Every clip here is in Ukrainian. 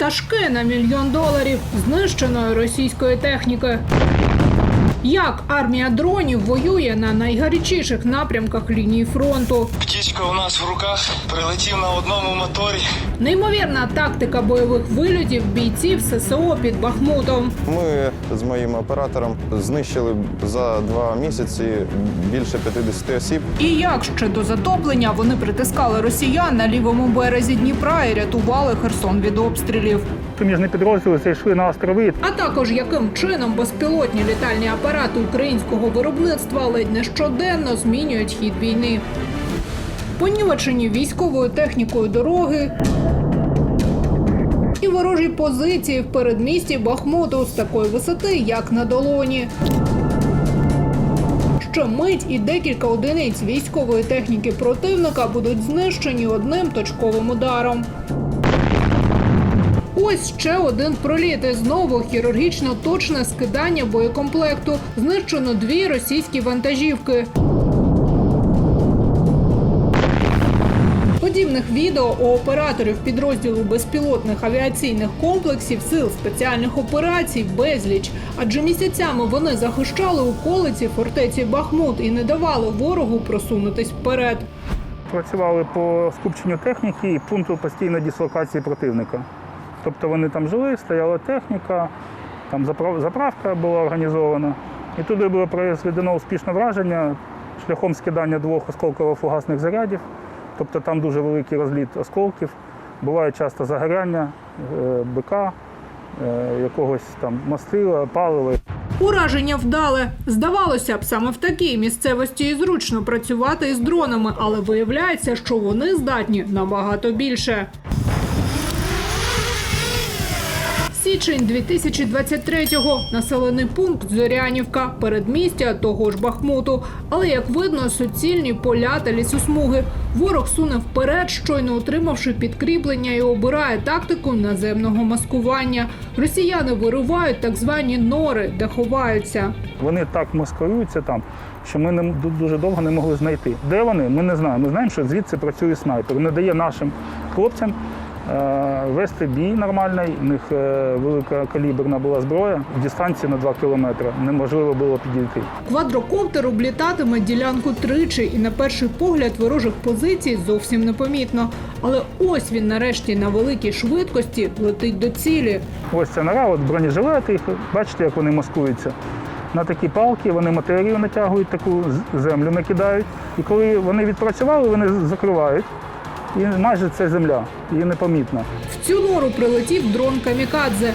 пташки на мільйон доларів знищеної російської техніки. Як армія дронів воює на найгарячіших напрямках лінії фронту? Птічка у нас в руках прилетів на одному моторі. Неймовірна тактика бойових вильотів бійців ССО під Бахмутом. Ми з моїм оператором знищили за два місяці більше 50 осіб. І як ще до затоплення вони притискали росіян на лівому березі Дніпра і рятували Херсон від обстрілів. Суміжні підрозділи зайшли на острови. А також яким чином безпілотні літальні апарати українського виробництва ледь не щоденно змінюють хід війни. Понівечені військовою технікою дороги і ворожі позиції в передмісті Бахмуту з такої висоти, як на долоні. Ще мить і декілька одиниць військової техніки противника будуть знищені одним точковим ударом. Ось ще один проліт. І знову хірургічно точне скидання боєкомплекту. Знищено дві російські вантажівки. Подібних відео у операторів підрозділу безпілотних авіаційних комплексів сил спеціальних операцій безліч, адже місяцями вони захищали околиці фортеці Бахмут і не давали ворогу просунутись вперед. Працювали по скупченню техніки і пункту постійної дислокації противника. Тобто вони там жили, стояла техніка, там заправка була організована. І туди було произведено успішне враження шляхом скидання двох осколково-фугасних зарядів. Тобто там дуже великий розліт осколків. Буває часто загоряння е, бика, е, якогось там мастила, палива. Ураження вдале. Здавалося б, саме в такій місцевості і зручно працювати із дронами, але виявляється, що вони здатні набагато більше. Січень 2023-го. Населений пункт Зорянівка, передмістя того ж Бахмуту. Але як видно, суцільні поля та лісосмуги. Ворог суне вперед, щойно отримавши підкріплення і обирає тактику наземного маскування. Росіяни виривають так звані нори, де ховаються. Вони так маскуються там, що ми не, дуже довго не могли знайти. Де вони? Ми не знаємо. Ми знаємо, що звідси працює снайпер. Не дає нашим хлопцям вести бій нормальний. У них е, велика каліберна була зброя. В дистанції на 2 кілометри неможливо було підійти. Квадрокоптер облітатиме ділянку тричі, і на перший погляд ворожих позицій зовсім непомітно. Але ось він нарешті на великій швидкості летить до цілі. Ось ця нора, от бронежилети, їх, бачите, як вони маскуються. На такі палки вони матерію натягують, таку землю накидають. І коли вони відпрацювали, вони закривають. І майже це земля, її непомітно. В цю нору прилетів дрон Камікадзе.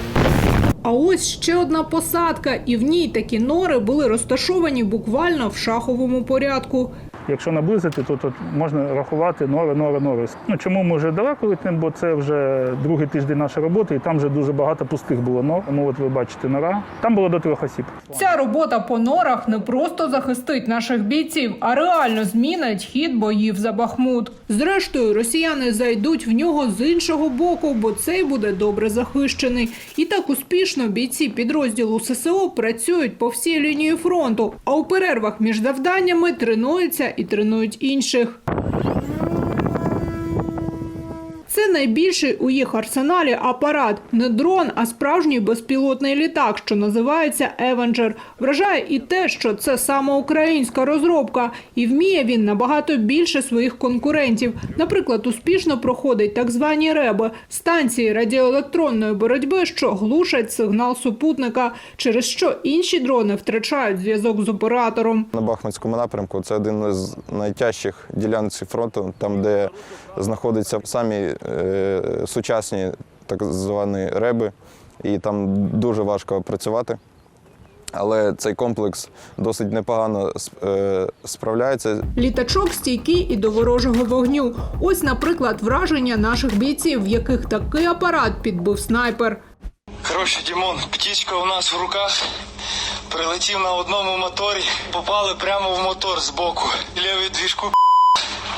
А ось ще одна посадка, і в ній такі нори були розташовані буквально в шаховому порядку. Якщо наблизити, то тут можна рахувати нори, нори, нори. Ну чому ми вже далеко летимо, бо це вже другий тиждень нашої роботи, і там вже дуже багато пустих було нор. Ну от ви бачите нора. Там було до трьох осіб. Ця робота по норах не просто захистить наших бійців, а реально змінить хід боїв за Бахмут. Зрештою, росіяни зайдуть в нього з іншого боку, бо цей буде добре захищений. І так успішно бійці підрозділу ССО працюють по всій лінії фронту, а у перервах між завданнями тренуються і тренують інших. Це найбільший у їх арсеналі апарат не дрон, а справжній безпілотний літак, що називається Евенджер. Вражає і те, що це саме українська розробка, і вміє він набагато більше своїх конкурентів. Наприклад, успішно проходить так звані реби станції радіоелектронної боротьби, що глушать сигнал супутника, через що інші дрони втрачають зв'язок з оператором. На Бахмутському напрямку це один з найтяжчих ділянок фронту, там, де знаходяться самі сучасні так звані реби, і там дуже важко працювати. Але цей комплекс досить непогано е, справляється. Літачок стійкий і до ворожого вогню. Ось, наприклад, враження наших бійців, в яких такий апарат підбив снайпер. Коротше, Дімон, птічка у нас в руках. Прилетів на одному моторі, попали прямо в мотор збоку. Лівий двіжку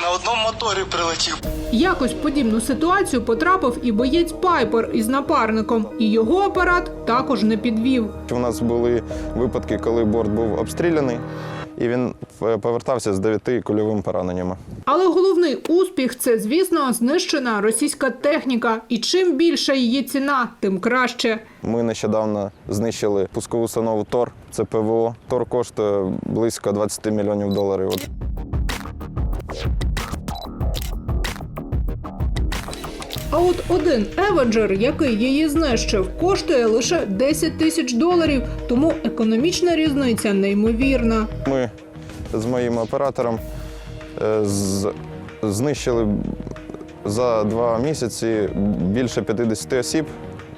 на одному моторі прилетів. Якось в подібну ситуацію потрапив і боєць Пайпер із напарником, і його апарат також не підвів. У нас були випадки, коли борт був обстріляний, і він е, повертався з дев'яти кульовими пораненнями. Але головний успіх це, звісно, знищена російська техніка. І чим більша її ціна, тим краще. Ми нещодавно знищили пускову установу ТОР. Це ПВО. ТОР коштує близько 20 мільйонів доларів. А от один Евенджер, який її знищив, коштує лише 10 тисяч доларів, тому економічна різниця неймовірна. Ми з моїм оператором е, знищили за два місяці більше 50 осіб,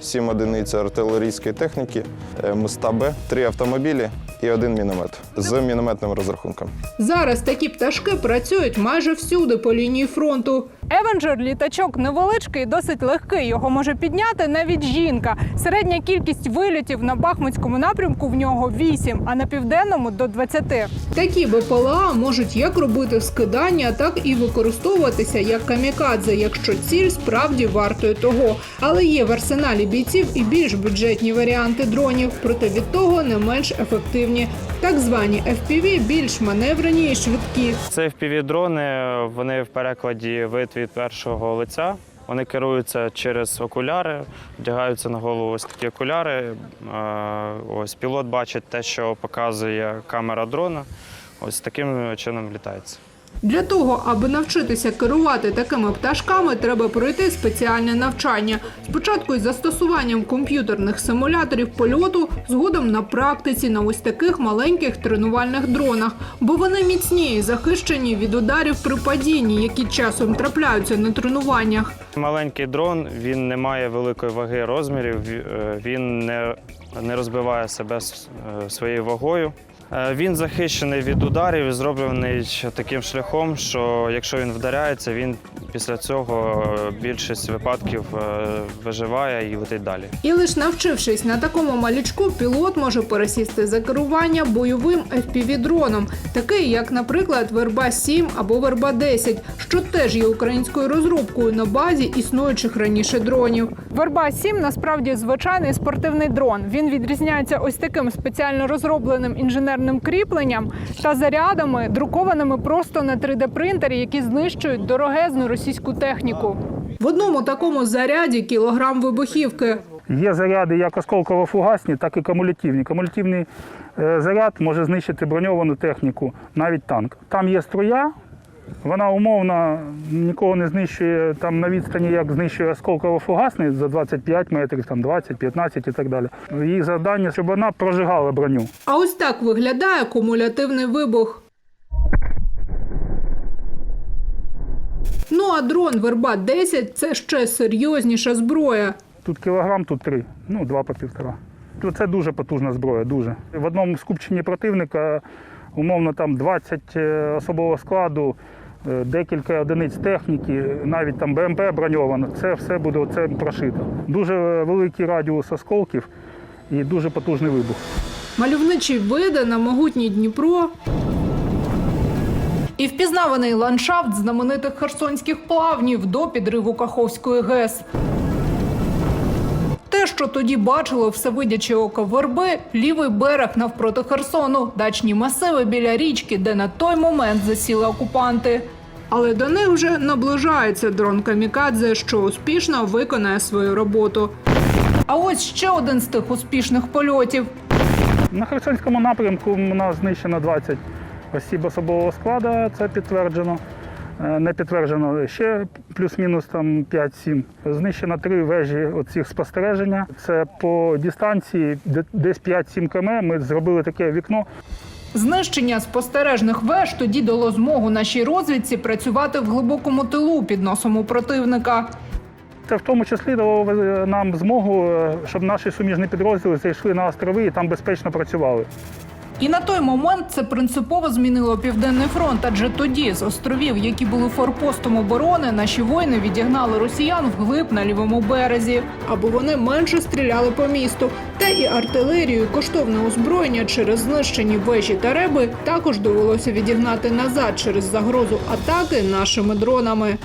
7 одиниць артилерійської техніки, е, МСТА Б, 3 автомобілі і один міномет з мінометним розрахунком. Зараз такі пташки працюють майже всюди по лінії фронту. Евенджер літачок невеличкий, досить легкий. Його може підняти навіть жінка. Середня кількість вильотів на Бахмутському напрямку в нього 8, а на південному до 20. Такі БПЛА можуть як робити скидання, так і використовуватися як камікадзе, якщо ціль справді вартує того. Але є в арсеналі бійців і більш бюджетні варіанти дронів, проте від того не менш ефективні. Так звані FPV більш маневрені і швидкі. Це FPV-дрони, вони в перекладі вид від першого лиця. Вони керуються через окуляри, вдягаються на голову ось такі окуляри. Ось пілот бачить те, що показує камера дрона. Ось таким чином літається. Для того, аби навчитися керувати такими пташками, треба пройти спеціальне навчання. Спочатку із застосуванням комп'ютерних симуляторів польоту, згодом на практиці на ось таких маленьких тренувальних дронах, бо вони міцні і захищені від ударів при падінні, які часом трапляються на тренуваннях. Маленький дрон він не має великої ваги розмірів, е, він не, не розбиває себе е, своєю вагою. Е, Він захищений від ударів і зроблений таким шляхом, що якщо він вдаряється, він після цього е, більшість випадків е, виживає і летить далі. І лише навчившись на такому малючку, пілот може пересісти за керування бойовим FPV-дроном, такий як, наприклад, Верба 7 або Верба 10, що теж є українською розробкою на базі існуючих раніше дронів. Верба 7 насправді звичайний спортивний дрон. Він відрізняється ось таким спеціально розробленим інженерним кріпленням та зарядами, друкованими просто на 3D-принтері, які знищують дорогезну російську техніку. В одному такому заряді кілограм вибухівки. Є заряди як осколково-фугасні, так і кумулятивні. Кумулятивний е, заряд може знищити броньовану техніку, навіть танк. Там є струя, вона умовно нікого не знищує там на відстані, як знищує осколково-фугасний за 25 метрів, там 20, 15 і так далі. Її завдання, щоб вона прожигала броню. А ось так виглядає кумулятивний вибух. Ну а дрон Верба 10 це ще серйозніша зброя. Тут кілограм, тут три, ну два по півтора. Це дуже потужна зброя, дуже. В одному скупченні противника умовно там 20 е, особового складу, декілька одиниць техніки, навіть там БМП броньовано. Це все буде оце прошито. Дуже великий радіус осколків і дуже потужний вибух. Мальовничі види на могутній Дніпро. І впізнаваний ландшафт знаменитих херсонських плавнів до підриву Каховської ГЕС. Те, що тоді бачило всевидяче око верби, лівий берег навпроти Херсону, дачні масиви біля річки, де на той момент засіли окупанти. Але до них вже наближається дрон Камікадзе, що успішно виконає свою роботу. А ось ще один з тих успішних польотів. На Херсонському напрямку у нас знищено 20 осіб особового складу, це підтверджено. Е, Не підтверджено ще плюс-мінус там 5-7. Знищено три вежі оцих спостереження. Це по дистанції де- десь 5-7 км. Ми зробили таке вікно. Знищення спостережних веж тоді дало змогу нашій розвідці працювати в глибокому тилу під носом у противника. Це в тому числі дало е, нам змогу, е, щоб наші суміжні підрозділи зайшли на острови і там безпечно працювали. І на той момент це принципово змінило південний фронт, адже тоді з островів, які були форпостом оборони, наші воїни відігнали росіян вглиб на лівому березі, аби вони менше стріляли по місту. Та і артилерію, коштовне озброєння через знищені вежі та реби також довелося відігнати назад через загрозу атаки нашими дронами.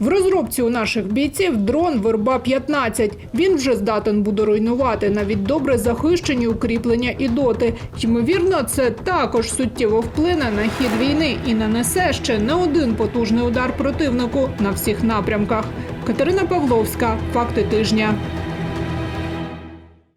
В розробці у наших бійців дрон Верба 15 Він вже здатен буде руйнувати навіть добре захищені укріплення і доти. Ймовірно, це також суттєво вплине на хід війни і нанесе ще не один потужний удар противнику на всіх напрямках. Катерина Павловська, факти тижня.